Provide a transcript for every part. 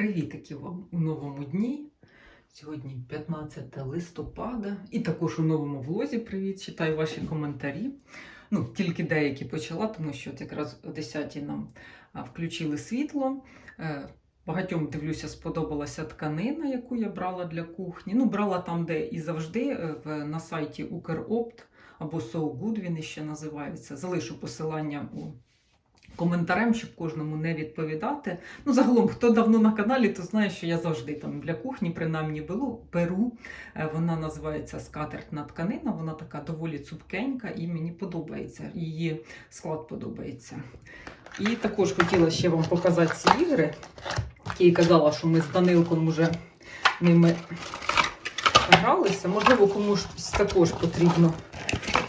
Привітики вам у новому дні. Сьогодні 15 листопада. І також у новому влозі привіт. Читаю ваші коментарі. Ну, тільки деякі почала, тому що якраз о 10 нам включили світло. Е, Багатьом дивлюся, сподобалася тканина, яку я брала для кухні. Ну, брала там, де і завжди, е, на сайті Укропт або So Good він іще називається. Залишу посилання у коментарем, щоб кожному не відповідати. Ну, загалом, хто давно на каналі, то знає, що я завжди там для кухні, принаймні беру. беру. Е, Вона називається скатертна тканина, вона така доволі цупкенька і мені подобається. Її склад подобається. І також хотіла ще вам показати ці ігри, які казала, що ми з Данилком вже ними гралися. Можливо, комусь також потрібно,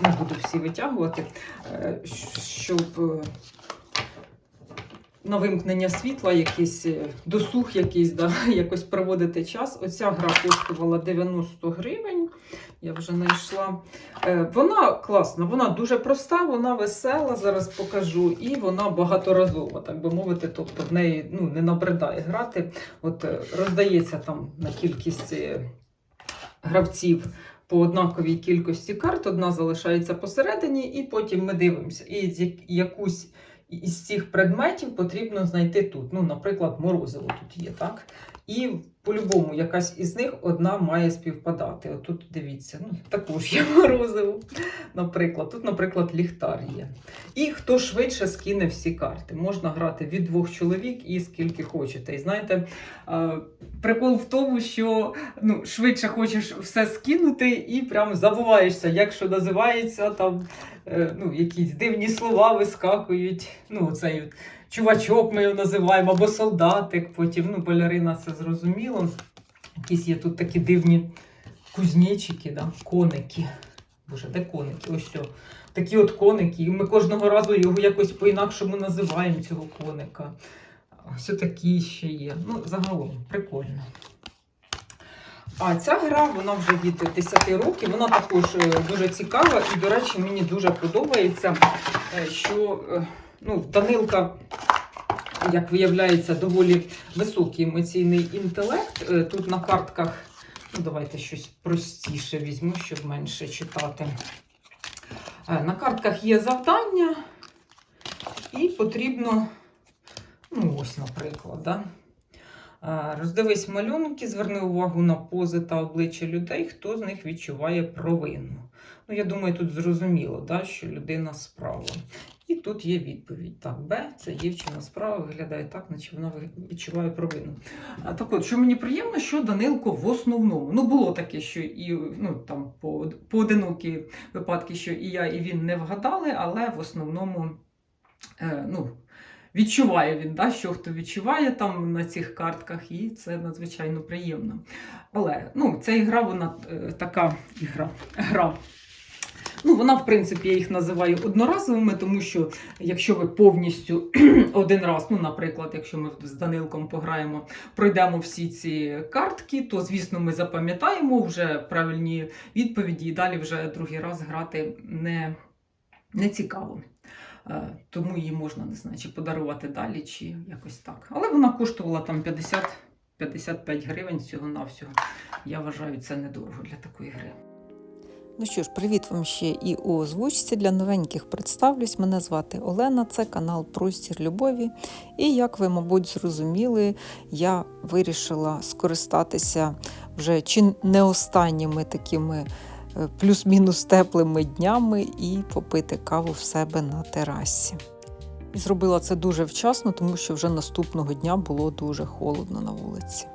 не буду всі витягувати, е, щоб е, на вимкнення світла, якийсь е, досуг, якийсь, да, якось проводити час. Оця гра коштувала 90 гривень. Я вже знайшла. Е, Вона класна, вона дуже проста, вона весела, зараз покажу, і вона багаторазова, так би мовити. Тобто в неї ну, не набридає грати. От е, роздається там на кількість гравців по однаковій кількості карт, одна залишається посередині, і потім ми дивимося. І якусь із цих предметів потрібно знайти тут. Ну, наприклад, морозиво тут є, так? І по-любому якась із них одна має співпадати. От тут дивіться, ну, також є морозиво. Наприклад, тут, наприклад, ліхтар є. І хто швидше скине всі карти. Можна грати від двох чоловік і скільки хочете. І знаєте, прикол в тому, що ну, швидше хочеш все скинути і прям забуваєшся, як що називається, там е, ну, якісь дивні слова вискакують. Ну, цей от чувачок ми його називаємо, або солдатик. Потім ну, балерина це зрозуміло. Якісь є тут такі дивні кузнечики, да? коники. Боже, де коники? Ось що. Такі от коники. Ми кожного разу його якось по-інакшому називаємо цього коника. Ось такі ще є. Ну, загалом, прикольно. А ця гра, вона вже від 10 років, вона також е, дуже цікава і, до речі, мені дуже подобається, е, що е, ну, Данилка, як виявляється, доволі високий емоційний інтелект. Е, Тут на картках, ну давайте щось простіше візьму, щоб менше читати. Е, На картках є завдання, і потрібно, ну ось, наприклад, да? Е, Роздивись малюнки, зверни увагу на пози та обличчя людей, хто з них відчуває провину. Ну, я думаю, тут зрозуміло, да, що людина справа. І тут є відповідь. Так, Б, це дівчина справа виглядає так, наче вона відчуває провину. А, так от, що мені приємно, що Данилко в основному. Ну, було таке, що і ну, там по, поодинокі випадки, що і я, і він не вгадали, але в основному. Е, ну, відчуває він, да, що хто відчуває там на цих картках, і це надзвичайно приємно. Але ну, ця ігра, вона е, така ігра. гра. Ну, вона, в принципі, я їх називаю одноразовими, тому що якщо ви повністю один раз, ну, наприклад, якщо ми з Данилком пограємо, пройдемо всі ці картки, то, звісно, ми запам'ятаємо вже правильні відповіді, і далі вже другий раз грати не, не цікаво. Е, Тому її можна, не знаю, чи подарувати далі, чи якось так. Але вона коштувала там 50 55 гривень всього-навсього. Я вважаю, це недорого для такої гри. Ну що ж, привіт вам ще і у озвучці для новеньких представлюсь. Мене звати Олена, це канал Простір Любові. І як ви, мабуть, зрозуміли, я вирішила скористатися вже чи не останніми такими е, плюс-мінус теплими днями і попити каву в себе на терасі. І зробила це дуже вчасно, тому що вже наступного дня було дуже холодно на вулиці.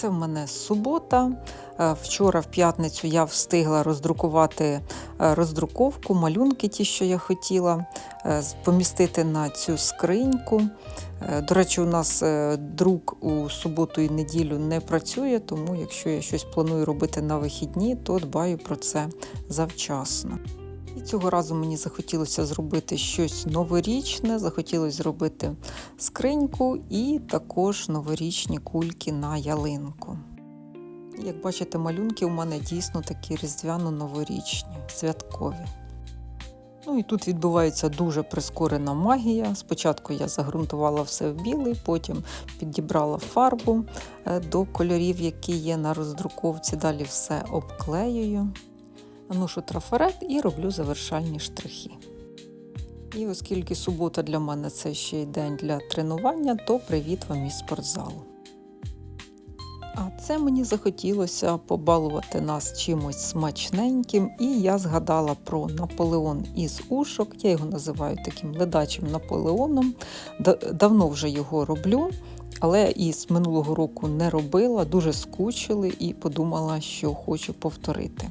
Це в мене субота. Е, Вчора, в п'ятницю, я встигла роздрукувати е, роздруковку, малюнки, ті, що я хотіла, е, помістити на цю скриньку. До речі, у нас друк у суботу і неділю не працює, тому якщо я щось планую робити на вихідні, то дбаю про це завчасно. І цього разу мені захотілося зробити щось новорічне, захотілося зробити скриньку і також новорічні кульки на ялинку. Як бачите, малюнки у мене дійсно такі різдвяно-новорічні, святкові. Ну і тут відбувається дуже прискорена магія. Спочатку я загрунтувала все в білий, потім підібрала фарбу е, до кольорів, які є на роздруковці. Далі все обклеюю, наношу трафарет і роблю завершальні штрихи. І оскільки субота для мене це ще й день для тренування, то привіт вам із спортзалу. А це мені захотілося побалувати нас чимось смачненьким, і я згадала про Наполеон із ушок. Я його називаю таким ледачим Наполеоном. Давно вже його роблю, але і з минулого року не робила, дуже скучили і подумала, що хочу повторити.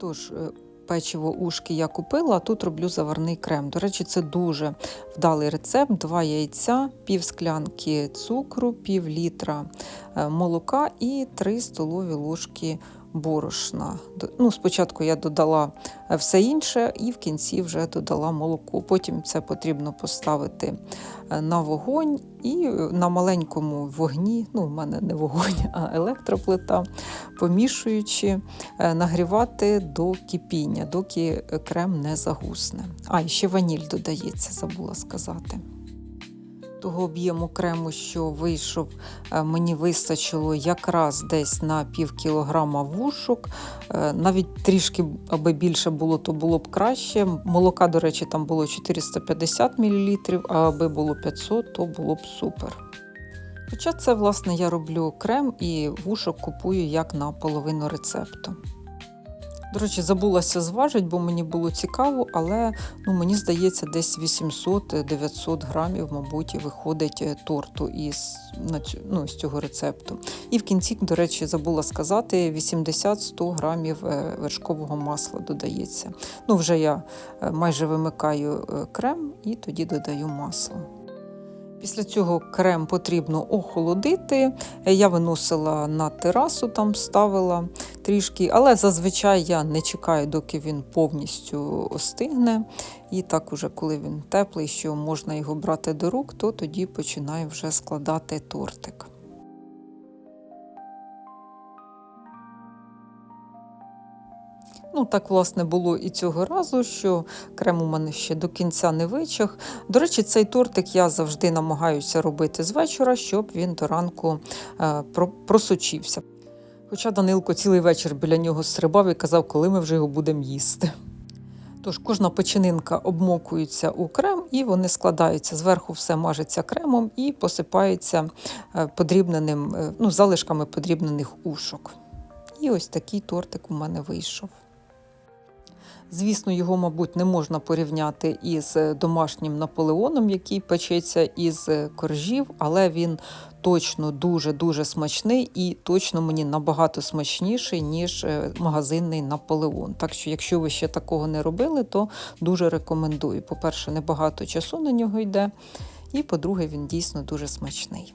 Тож, е, печиво ушки я купила, а тут роблю заварний крем. До речі, це дуже вдалий рецепт: два яйця, пів склянки цукру, пів літра е, молока і три столові ложки борошна. Ну, спочатку я додала е, все інше і в кінці вже додала молоко. Потім це потрібно поставити е, на вогонь і е, на маленькому вогні, ну, в мене не вогонь, а електроплита, помішуючи, нагрівати до кипіння, доки крем не загусне. А, і ще ваніль додається, забула сказати. Того об'єму крему, що вийшов, е, мені вистачило якраз десь на пів кілограма вушок. Е, Навіть трішки, аби більше було, то було б краще. Молока, до речі, там було 450 мл, а аби було 500, то було б супер. Хоча це, власне, я роблю крем і вушок купую як на половину рецепту. До речі, забулася зважити, бо мені було цікаво, але ну, мені здається, десь 800-900 грамів, мабуть, виходить е, торту із, ну, з цього рецепту. І в кінці, до речі, забула сказати, 80-100 грамів е, вершкового масла додається. Ну, вже я е, майже вимикаю крем і тоді додаю масло. Після цього крем потрібно охолодити. Я виносила на терасу, там ставила трішки, але зазвичай я не чекаю, доки він повністю остигне. І так, уже коли він теплий, що можна його брати до рук, то тоді починаю вже складати тортик. Ну, так, власне, було і цього разу, що крем у мене ще до кінця не вичах. До речі, цей тортик я завжди намагаюся робити з вечора, щоб він до ранку е, просочився. Хоча Данилко цілий вечір біля нього стрибав і казав, коли ми вже його будемо їсти. Тож кожна печенинка обмокується у крем і вони складаються. Зверху все мажеться кремом і посипається е, подрібненим, е, ну, залишками подрібнених ушок. І ось такий тортик у мене вийшов. Звісно, його, мабуть, не можна порівняти із е, домашнім наполеоном, який печеться із е, коржів, але він точно дуже-дуже смачний і точно мені набагато смачніший, ніж е, магазинний наполеон. Так що, якщо ви ще такого не робили, то дуже рекомендую. По-перше, небагато часу на нього йде, і по-друге, він дійсно дуже смачний.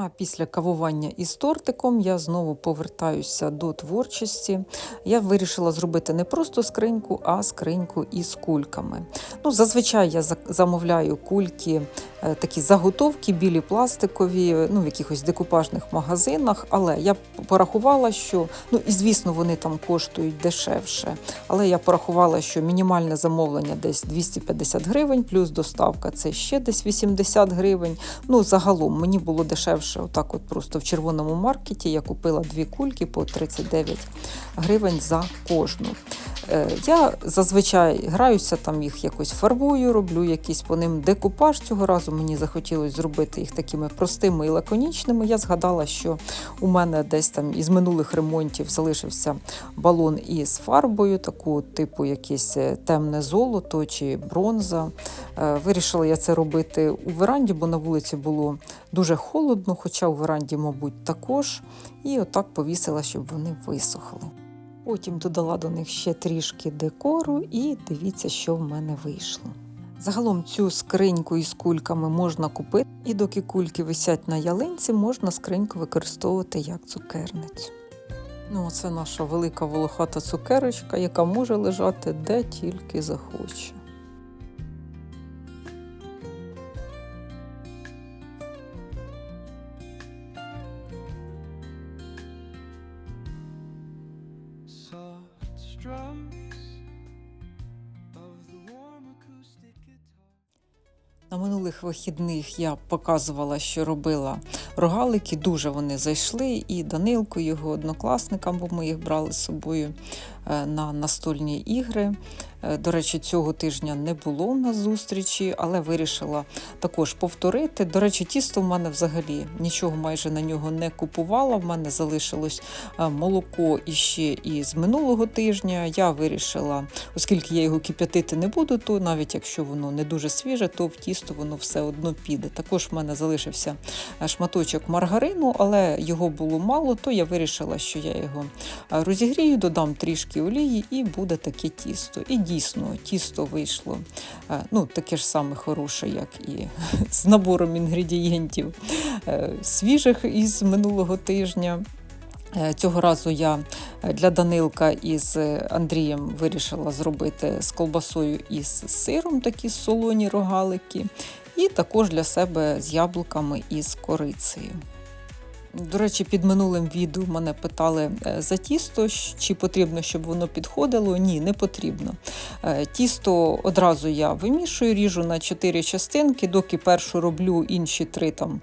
А після кавування із тортиком я знову повертаюся до творчості. Я вирішила зробити не просто скриньку, а скриньку із кульками. Ну, зазвичай я замовляю кульки, такі заготовки, білі пластикові, е, ну, в якихось декупажних магазинах. Але я порахувала, що ну і звісно, вони там коштують дешевше. Але я порахувала, що мінімальне замовлення десь 250 гривень, плюс доставка це ще десь 80 гривень. Ну, загалом мені було дешевше, отак, от просто в червоному маркеті я купила дві кульки по 39 гривень за кожну. Е, Я зазвичай граюся там їх якось фарбую, роблю якийсь по ним декупаж. Цього разу мені захотілося зробити їх такими простими і лаконічними. Я згадала, що у мене десь там із минулих ремонтів залишився балон із фарбою, таку типу якесь е, темне золото чи бронза. Е, Вирішила я це робити у веранді, бо на вулиці було дуже холодно, хоча у веранді, мабуть, також. І отак повісила, щоб вони висохли. Потім додала до них ще трішки декору, і дивіться, що в мене вийшло. Загалом цю скриньку із кульками можна купити, і доки кульки висять на ялинці, можна скриньку використовувати як цукерницю. Ну, це наша велика волохата цукерочка, яка може лежати де тільки захоче. На минулих вихідних я показувала, що робила рогалики. Дуже вони зайшли, і Данилку, його однокласникам, бо ми їх брали з собою на настольні ігри. Е, До речі, цього тижня не було у нас зустрічі, але вирішила також повторити. До речі, тісто в мене взагалі нічого майже на нього не купувала. В мене залишилось е, молоко іще із минулого тижня. Я вирішила, оскільки я його кип'ятити не буду, то навіть якщо воно не дуже свіже, то в тісто воно все одно піде. Також в мене залишився е, шматочок маргарину, але його було мало, то я вирішила, що я його е, розігрію, додам трішки олії і буде таке тісто. І дійсно, тісто вийшло е, ну, таке ж саме хороше, як і з набором інгредієнтів е, свіжих із минулого тижня. Е, Цього разу я для Данилка із Андрієм вирішила зробити з колбасою і з сиром такі солоні рогалики, і також для себе з яблуками і з корицею. До речі, під минулим відео мене питали е, за тісто, чи потрібно, щоб воно підходило. Ні, не потрібно. Е, Тісто одразу я вимішую, ріжу на чотири частинки, доки першу роблю, інші три там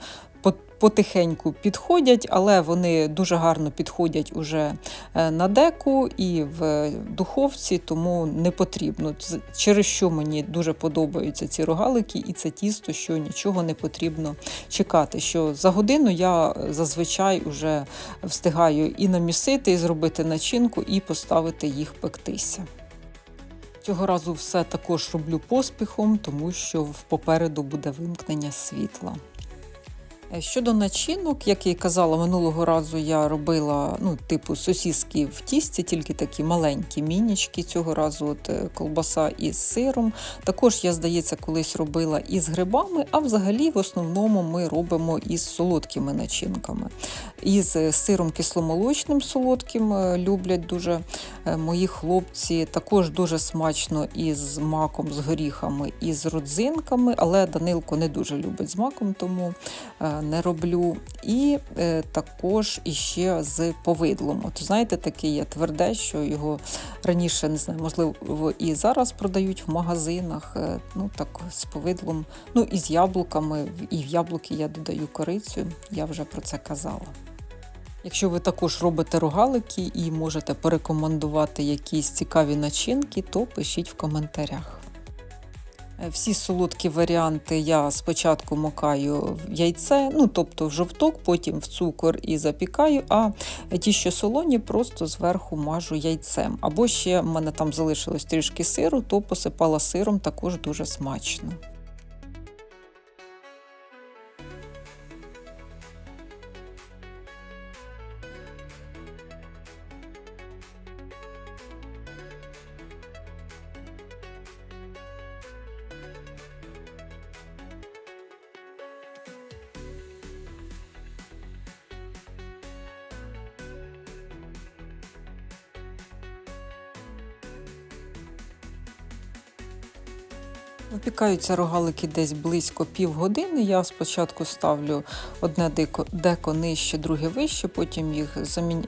потихеньку підходять, але вони дуже гарно підходять уже е, на деку і в духовці, тому не потрібно. Через що мені дуже подобаються ці рогалики і це тісто, що нічого не потрібно чекати. Що за годину я зазвичай вже встигаю і намісити, і зробити начинку, і поставити їх пектися. Цього разу все також роблю поспіхом, тому що попереду буде вимкнення світла. Е, Щодо начинок, як я й казала, минулого разу я робила ну, типу сосіски в тісті, тільки такі маленькі мінічки. Цього разу от е, колбаса із сиром. Також я, здається, колись робила із грибами, а взагалі в основному ми робимо із солодкими начинками. Із е, сиром кисломолочним солодким люблять дуже мої хлопці. Також дуже смачно із маком, з горіхами і з родзинками, але Данилко не дуже любить з маком, тому не роблю. І е, також іще з повидлом. От знаєте, таке є тверде, що його раніше не знаю, можливо, і зараз продають в магазинах. е, Ну так з повидлом, ну і з яблуками. І в яблуки я додаю корицю. Я вже про це казала. Якщо ви також робите рогалики і можете порекомендувати якісь цікаві начинки, то пишіть в коментарях. Е, Всі солодкі варіанти я спочатку макаю в яйце, ну тобто в жовток, потім в цукор і запікаю, а ті, що солоні, просто зверху мажу яйцем. Або ще в мене там залишилось трішки сиру, то посипала сиром також дуже смачно. Випікаються рогалики десь близько півгодини. Я спочатку ставлю одне деко, деко нижче, друге вище, потім їх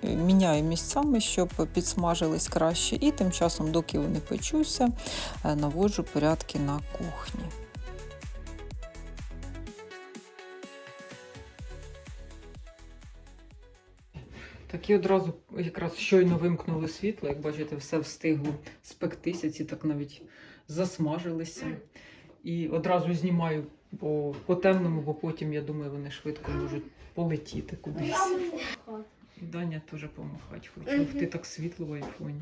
міняю місцями, щоб підсмажились краще. І тим часом, доки вони печуться, е, наводжу порядки на кухні. Так і одразу якраз щойно вимкнули світло, як бачите, все встигло спектися, ці так навіть засмажилися. І одразу знімаю по, по темному, бо потім, я думаю, вони швидко можуть полетіти кудись. Даня теж помахати хоче. Ух, ти так світло в айфоні.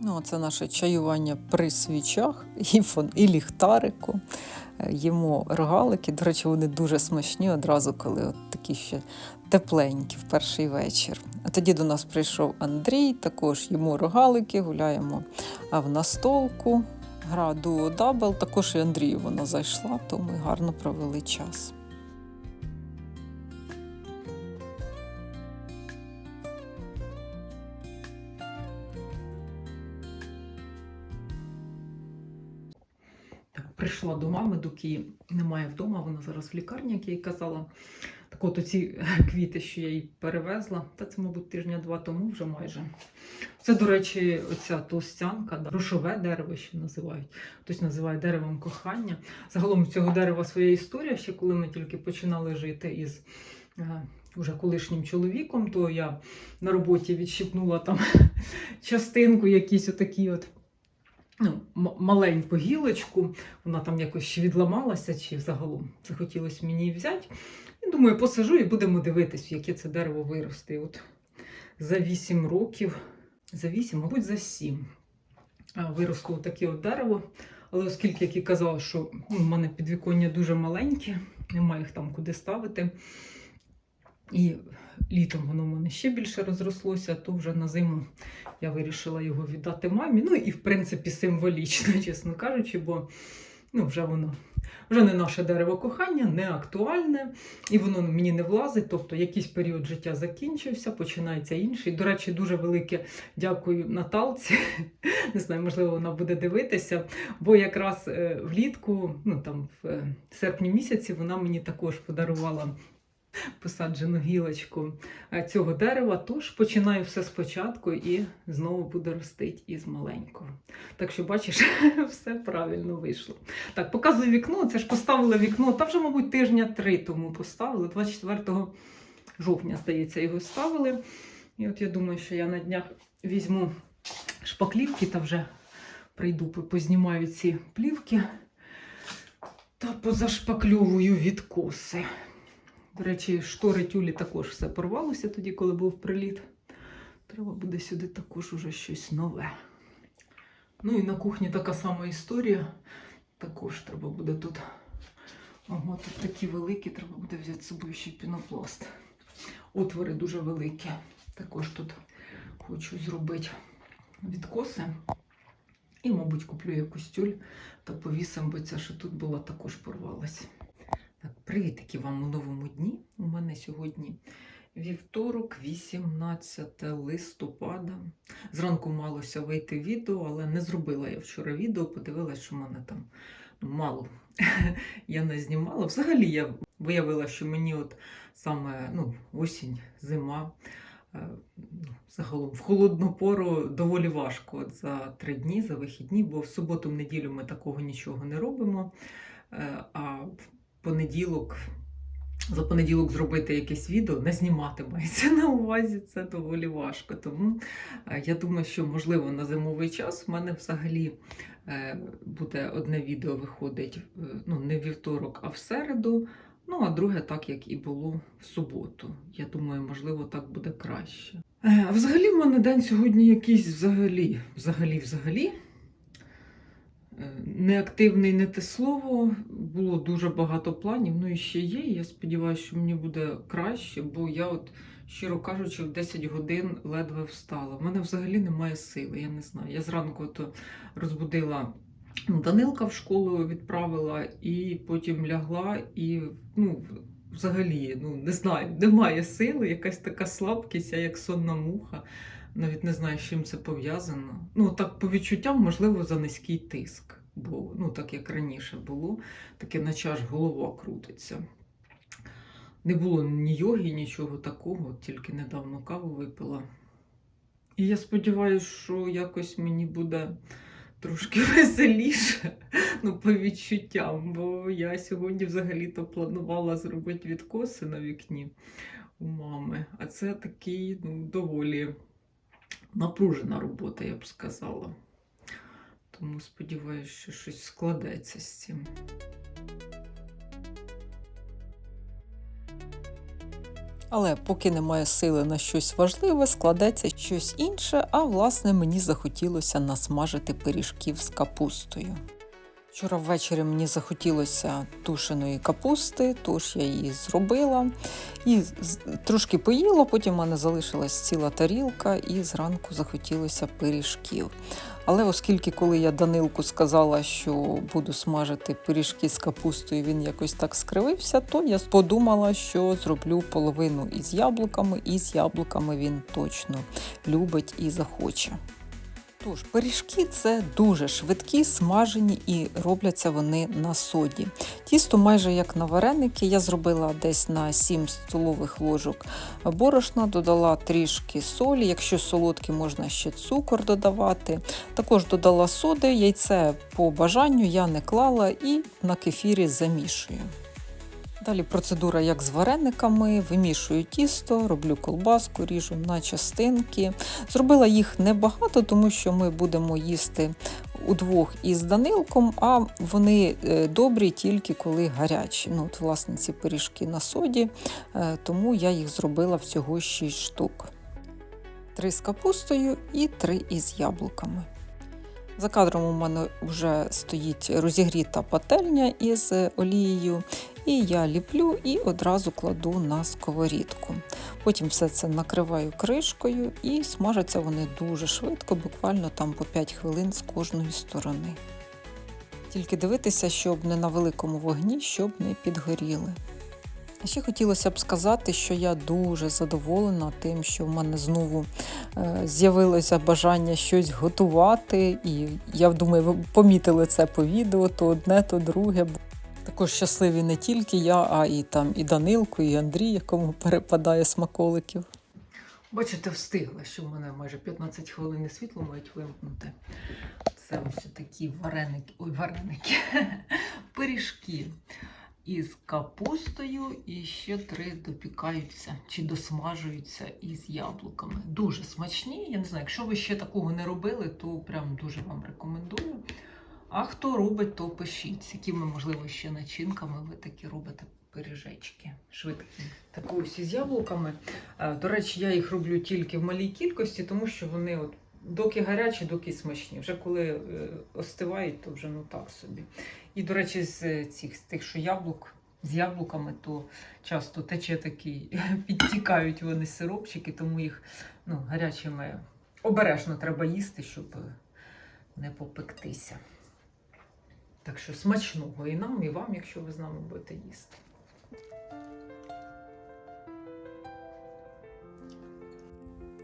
Ну, це наше чаювання при свічах і, фон, і ліхтарику. Е, Їмо рогалики. До речі, вони дуже смачні одразу, коли от такі ще тепленькі в перший вечір. А тоді до нас прийшов Андрій, також їмо рогалики, гуляємо в настолку. Гра дуо дабл, також і Андрію вона зайшла, то ми гарно провели час. Прийшла до мами, доки немає вдома, вона зараз в лікарні, як я їй казала. Так от оці квіти, що я їй перевезла, та це, мабуть, тижня два тому вже майже. Це, до речі, оця толстянка, да, рушове дерево ще називають. Хтось називає деревом кохання. Загалом у цього дерева своя історія, ще коли ми тільки починали жити із е, уже колишнім чоловіком, то я на роботі відщипнула там частинку, якісь отакі от. Ну, маленьку гілочку, вона там якось ще відламалася, чи загалом захотілося мені її взяти. І думаю, посажу і будемо дивитись, яке це дерево виросте. От за 8 років, за 8, мабуть, за 7 а, виросло таке от дерево. Але оскільки, як і казала, що ну, в мене підвіконня дуже маленьке, немає їх там куди ставити. І літом воно в мене ще більше розрослося, то вже на зиму я вирішила його віддати мамі. Ну і в принципі символічно, чесно кажучи, бо ну, вже воно вже не наше дерево кохання, не актуальне, і воно мені не влазить. Тобто якийсь період життя закінчився, починається інший. До речі, дуже велике дякую Наталці. Не знаю, можливо, вона буде дивитися. Бо якраз е, влітку, ну там в е, серпні місяці, вона мені також подарувала посаджену гілочку е, цього дерева. Тож починаю все спочатку і знову буде ростити із маленького. Так що, бачиш, все правильно вийшло. Так, показую вікно. Це ж поставили вікно. Та вже, мабуть, тижня три тому поставили. 24 жовтня, здається, його ставили. І от я думаю, що я на днях візьму шпаклівки та вже прийду, познімаю ці плівки та позашпакльовую відкоси. До речі, штори тюлі також все порвалося тоді, коли був приліт. Треба буде сюди також уже щось нове. Ну і на кухні така сама історія. Також треба буде тут. Ого, тут такі великі, треба буде взяти з собою ще пінопласт. Отвори дуже великі. Також тут хочу зробити відкоси. І, мабуть, куплю якусь тюль та повісим, бо ця, що тут була, також порвалась. Так, привітики вам у новому дні. У мене сьогодні вівторок, 18 листопада. Зранку малося вийти відео, але не зробила я вчора відео, подивилась, що в мене там мало. я не знімала. Взагалі я виявила, що мені от саме ну, осінь, зима. е, ну, Загалом в холодну пору доволі важко от за три дні, за вихідні, бо в суботу, в неділю ми такого нічого не робимо. Е, А понеділок, за понеділок зробити якесь відео, не знімати мається на увазі, це доволі важко. Тому е, я думаю, що можливо на зимовий час в мене взагалі е, буде одне відео виходить е, ну, не вівторок, а в середу. Ну, а друге, так як і було в суботу. Я думаю, можливо, так буде краще. Взагалі в мене день сьогодні якийсь взагалі, взагалі, взагалі. Неактивний не те слово, було дуже багато планів, ну і ще є. Я сподіваюся, що мені буде краще, бо я, от, щиро кажучи, в 10 годин ледве встала. У мене взагалі немає сили, я не знаю. Я зранку то розбудила ну, Данилка в школу відправила, і потім лягла, і ну, взагалі, ну не знаю, немає сили, якась така слабкість, я як сонна муха. Навіть не знаю, з чим це пов'язано. Ну, так по відчуттям, можливо, за низький тиск. Бо, ну, так як раніше було, таке наче аж голова крутиться. Не було ні йоги, нічого такого, тільки недавно каву випила. І я сподіваюся, що якось мені буде трошки веселіше, ну, по відчуттям, бо я сьогодні взагалі-то планувала зробити відкоси на вікні у мами. А це такий ну, доволі напружена робота, я б сказала. Тому сподіваюся, що щось складеться з цим. Але поки немає сили на щось важливе, складеться щось інше, а власне мені захотілося насмажити пиріжків з капустою. Вчора ввечері мені захотілося тушеної капусти, тож я її зробила і трошки поїла, потім в мене залишилась ціла тарілка, і зранку захотілося пиріжків. Але оскільки, коли я Данилку сказала, що буду смажити пиріжки з капустою, він якось так скривився, то я подумала, що зроблю половину із яблуками, і з яблуками він точно любить і захоче. Тож, пиріжки це дуже швидкі, смажені і робляться вони на соді. Тісто майже як на вареники. Я зробила десь на 7 столових ложок борошна, додала трішки солі. Якщо солодкі, можна ще цукор додавати. Також додала соди, яйце по бажанню я не клала і на кефірі замішую. Далі процедура як з варениками, вимішую тісто, роблю колбаску, ріжу на частинки. Зробила їх небагато, тому що ми будемо їсти удвох із Данилком, а вони е, добрі тільки коли гарячі. Ну, от, власне, ці пиріжки на соді, е, тому я їх зробила всього 6 штук. Три з капустою і три із яблуками. За кадром у мене вже стоїть розігріта пательня із олією, і я ліплю і одразу кладу на сковорідку. Потім все це накриваю кришкою і смажаться вони дуже швидко, буквально там по 5 хвилин з кожної сторони. Тільки дивитися, щоб не на великому вогні, щоб не підгоріли. А ще хотілося б сказати, що я дуже задоволена тим, що в мене знову е, з'явилося бажання щось готувати. І я думаю, ви помітили це по відео, то одне, то друге. Також щасливі не тільки я, а і там і Данилко, і Андрій, якому перепадає смаколиків. Бачите, встигла, що в мене майже 15 хвилин світло мають вимкнути. Це ось такі вареники, ой, вареники, пиріжки із капустою і ще три допікаються чи досмажуються із яблуками. Дуже смачні. Я не знаю, якщо ви ще такого не робили, то прям дуже вам рекомендую. А хто робить, то пишіть, з якими, можливо, ще начинками ви такі робите пиріжечки швидкі. Так ось із яблуками. Е, До речі, я їх роблю тільки в малій кількості, тому що вони от доки гарячі, доки смачні. Вже коли е, остивають, то вже ну так собі. І, до речі, з цих з тих, що яблук, з яблуками, то часто тече такий, підтікають вони сиропчики, тому їх ну, гарячими обережно треба їсти, щоб е, не попектися. Так що смачного і нам, і вам, якщо ви з нами будете їсти.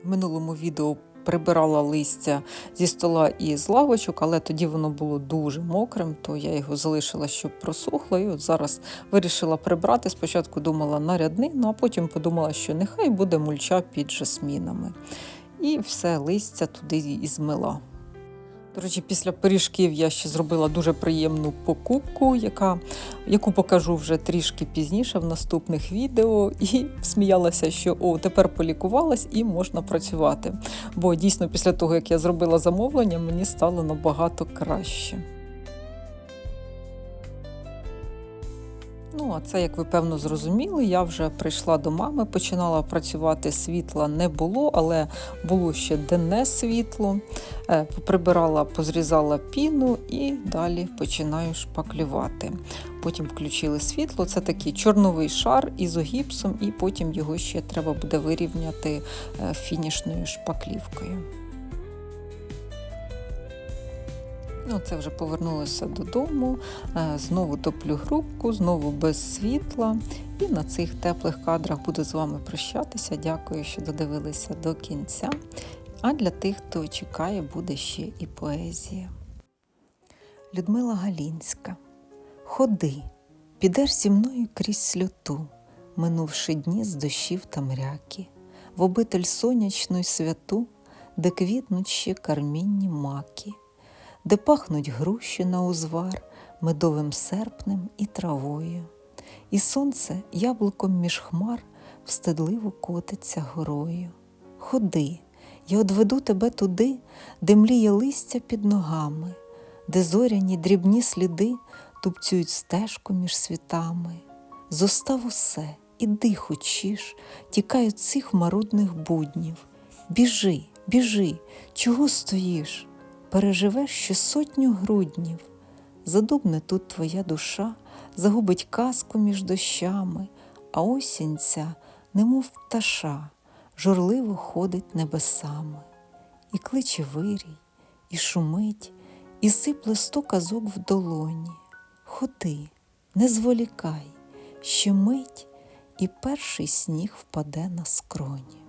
В минулому відео прибирала листя зі стола і з лавочок, але тоді воно було дуже мокрим, то я його залишила, щоб просохло. І от зараз вирішила прибрати. Спочатку думала на ряднину, а потім подумала, що нехай буде мульча під жасмінами. І все листя туди і змила. До речі, після пиріжків я ще зробила дуже приємну покупку, яка, яку покажу вже трішки пізніше в наступних відео, і сміялася, що о, тепер полікувалась і можна працювати. Бо дійсно, після того, як я зробила замовлення, мені стало набагато краще. Ну, а це, як ви певно зрозуміли, я вже прийшла до мами, починала працювати, світла не було, але було ще денне світло. Е, Прибирала, позрізала піну і далі починаю шпаклювати. Потім включили світло, це такий чорновий шар ізогіпсом, і потім його ще треба буде вирівняти е, фінішною шпаклівкою. Ну, це вже повернулася додому, е, знову топлю грубку, знову без світла. І на цих теплих кадрах буду з вами прощатися. Дякую, що додивилися до кінця. А для тих, хто чекає, буде ще і поезія. Людмила Галінська. Ходи, підеш зі мною крізь сльоту, минувши дні з дощів та мряки, в обитель сонячну й святу, де квітнуть ще кармінні маки де пахнуть груші на узвар медовим серпнем і травою, і сонце яблуком між хмар встидливо котиться горою. Ходи, я одведу тебе туди, де мліє листя під ногами, де зоряні дрібні сліди тупцюють стежку між світами. Зостав усе, іди хочеш, тікають цих марудних буднів. Біжи, біжи, чого стоїш? Переживеш ще сотню груднів, задубне тут твоя душа, загубить казку між дощами, а осінь ця, немов пташа, журливо ходить небесами, і кличе вирій, і шумить, і сипле сто казок в долоні. Ходи, не зволікай, ще мить, і перший сніг впаде на скроні.